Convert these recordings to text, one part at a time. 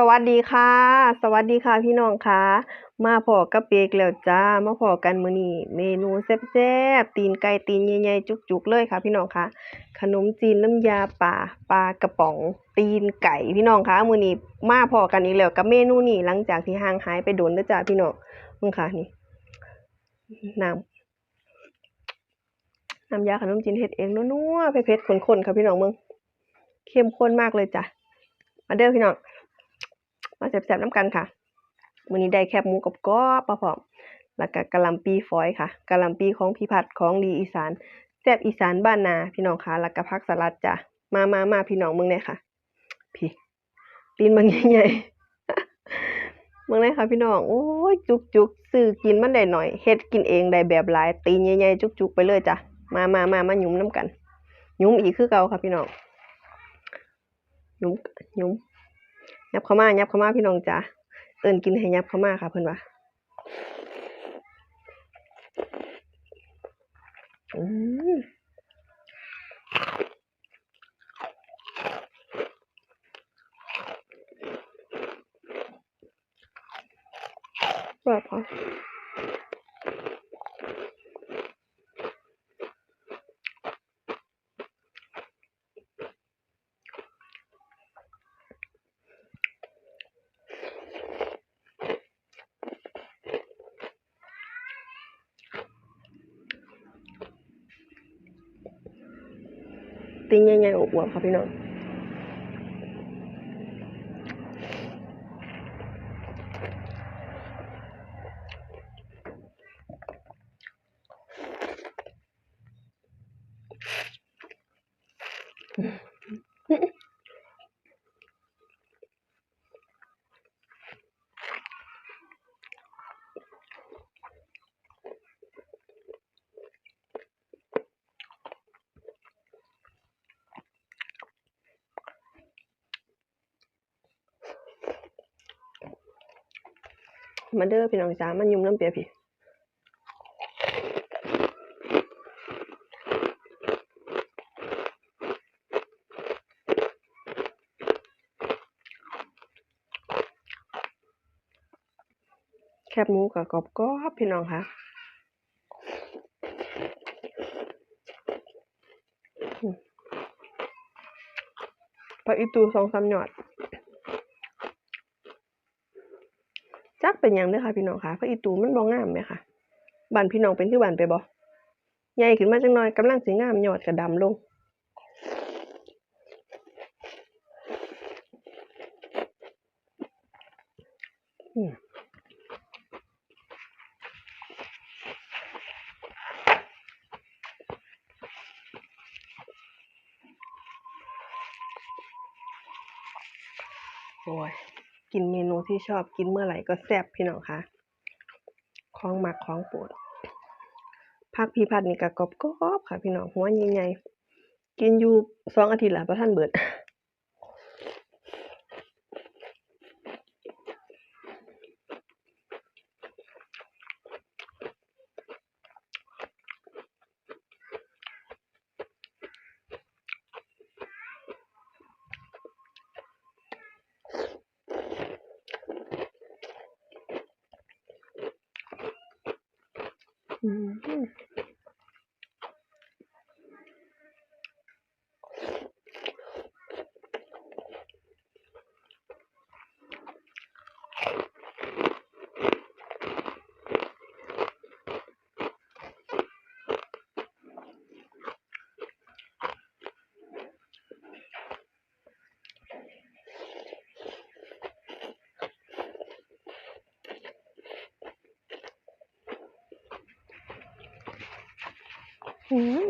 สวัสดีค่ะ สวัสดีค่ะพี่น้องค่ะ มาพอกับเปกแล้วจ้า มาพอกันมื้อนี้เมนูแซ่บๆตีนไก่ตีนใหญ่ๆจุกๆเลยค่ะ พี่น้องค่ะ ขนมจีนน้ำยาป่าปลากระป๋อง ตีนไก่พี่น้องค่ะมื้อนี้มาพอกันอีกแล้วกับเมนูนี้หลังจากที่ห่างหายไปโดนเด้อจ้าพี่น้องมึงค่ะนี่น้ำน้ำยาขนมจีนเฮ็ดเองนัวๆเผ็ดๆข้นๆค่ะพี่น้องมึงเข้มข้นมากเลยจ้ะมาเด้อพี่น้อง มาแซ่บๆน้ำกันค่ะมื้อนี้ได้แคบหมูกรอบๆมาพร้อมแล้วก็กะหล่ำปีฝอยค่ะกะหล่ำปีของพี่พัดของดีอีสานแซ่บอีสานบ้านนา พี่น้องค่ะแล้วก็ผักสลัดจ้ะมามามาพี่น้องมืองเลยค่ะ พี่ตีนบางใหญ่ๆเมืองเลยค่ะพี่น้องโอ้ยจุกๆซื้อกินมันได้หน่อยเฮ็ดกินเองได้แบบหลาย ตีนใหญ่ๆจุกๆไปเลยจ้ะมามามามาหยุมน้ำกันหยุมอีกคือเก่าค่ะพี่น้องหยุมหยุม ยับเข้ามายับเข้ามาพี่น้องจ้าเอิญกินให้ยับเข้ามาค่ะเพื่อนว่าอืมแบบพอ ตีนใหญ่ๆอวบๆค่ะพี่น้อง มาเด้อพี่น้องจ๋ามายุ่มน้ำเปียพี่แคบหมูกับกรอบๆพี่น้องค่ะอืมผักอีตูสองสามหยอด จักเป็นหยังเด้อค่ะพี่น้องค่ะพระอีตูมันบ่งามไหมค่ะบ้านพี่น้องเป็นคือบ้านไปบ่ใหญ่ขึ้นมาจังหน่อยกำลังสิงามยอดก็ดำลงโอ้ย กินเมนูที่ชอบกินเมื่อไหร่ก็แซ่บพี่น้องค่ะของหมักของโปรดผักพีพัดนี่ก็กรอบๆค่ะพี่น้องหัวใหญ่ๆกินอยู่สองอาทิตย์ละบ่ทันเบิด อืม อืม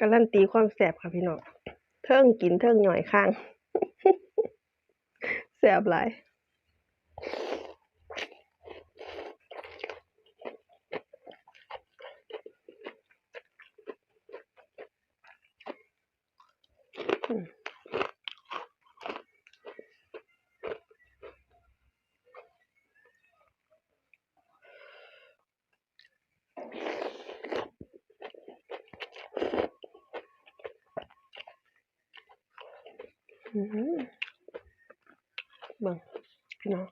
การันตีความแสบค่ะพี่น้อง เทิงกินเทิงหย่อยข้าง แสบหลาย อื้อหือเบิ่งพี่น้อง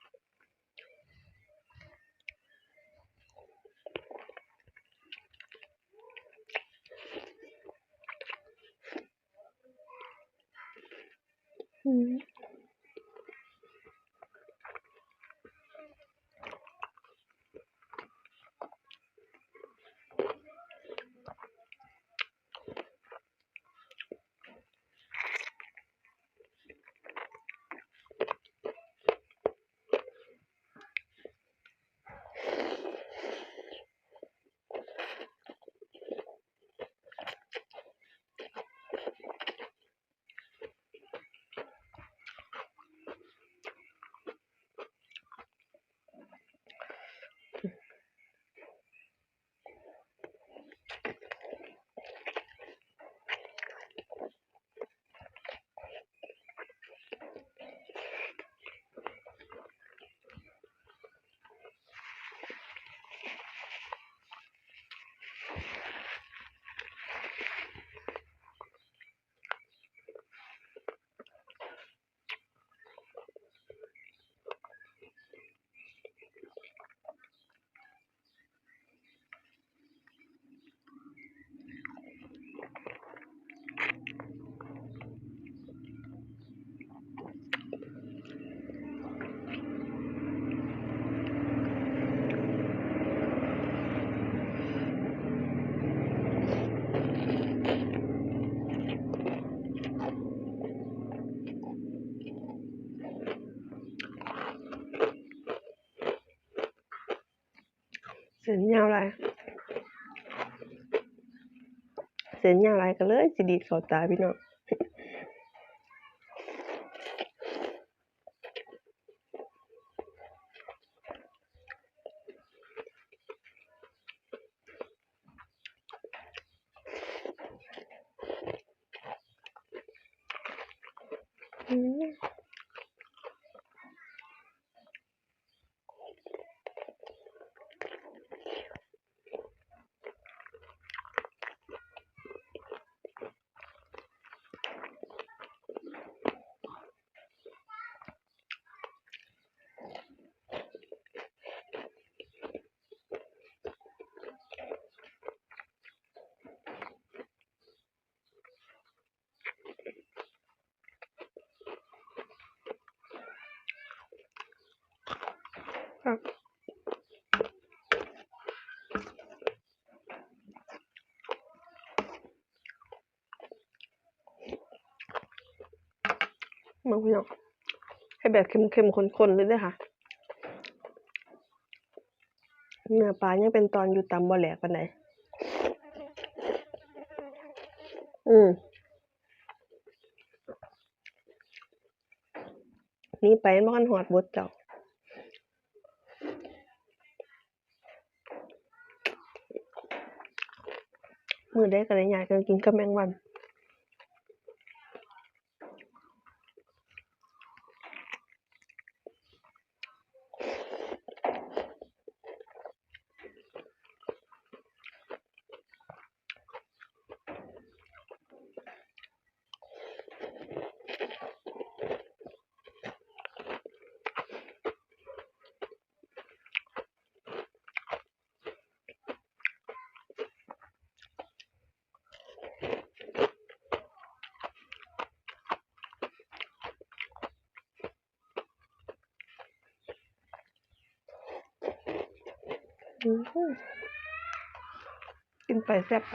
อืม เส้นยาวหลายเส้นยาวหลายก็เลยสิดีดเขาตาพี่น้องอืม ครับเบิ่งพี่น้องให้แบบเค็มๆข้นๆเลยเด้อค่ะ เนื้อปลายังเป็นตอนอยู่ตำบ่แหลกปานใดอืมนี่ไปบ่ทันฮอดบทเจ้า มื้อใดก็ได้ย้ายกันกินกับแมงวัน กินไปแซ่บไป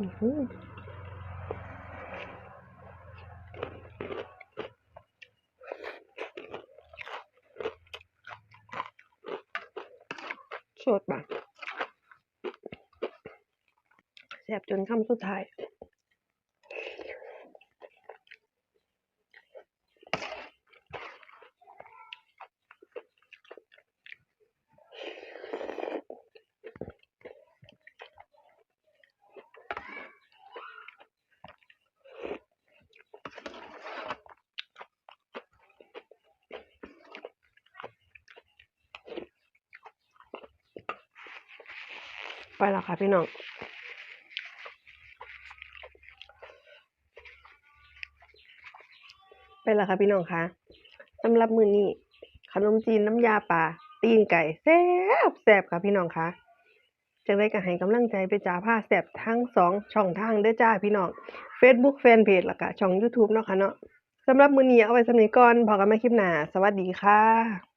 สดปะแสบจนคำสุดท้าย ไปแล้วค่ะพี่น้องไปแล้วค่ะพี่น้องคะสำหรับมื้อนี้ขนมจีนน้ำยาป่าตีนไก่แซ่บแซ่บค่ะพี่น้องคะจังได๋ก็ให้กำลังใจไปจ้าพาแซ่บทั้งสองช่องทางเด้อจ้าพี่น้อง Facebook Fanpage แล้วก็ช่อง YouTube เนาะค่ะเนาะสำหรับมื้อนี้เอาไว้สำนีก่อนพอกันม่คลิปหน้า สวัสดีค่ะ